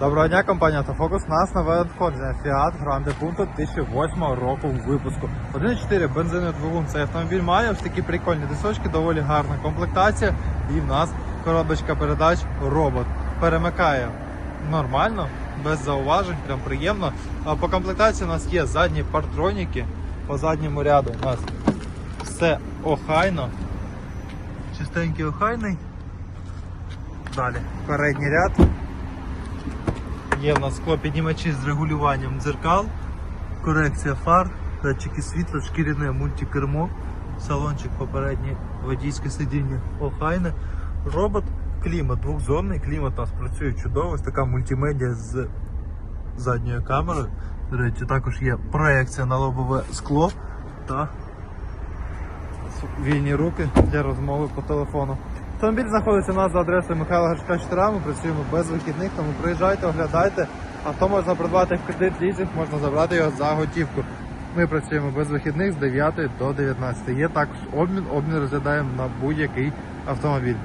Доброго дня, компанія Автофокус. Нас нове надходження Fiat Grande Punto 2008 року випуску. 1.4 бензиновий двигун. Цей автомобіль має ось такі прикольні дисочки, доволі гарна комплектація. І в нас коробочка передач робот. Перемикає нормально, без зауважень, прям приємно. А по комплектації у нас є задні партроніки. По задньому ряду у нас все охайно. Чистенький охайний. Далі передній ряд. Є в нас склопіднімачі з регулюванням дзеркал, корекція фар, датчики світла, шкіряне мультикермо, салончик попереднє водійське сидіння охайне. Робот, клімат двохзонний, клімат у нас працює чудово, ось така мультимедіа з задньою камерою. До речі, також є проекція на лобове скло та вільні руки для розмови по телефону. Автомобіль знаходиться у нас за адресою Михайла Гришка 4, ми працюємо без вихідних, тому приїжджайте, оглядайте. Авто можна придбати в кредит лізинг, можна забрати його за готівку. Ми працюємо без вихідних з 9 до 19. Є також обмін, обмін розглядаємо на будь-який автомобіль.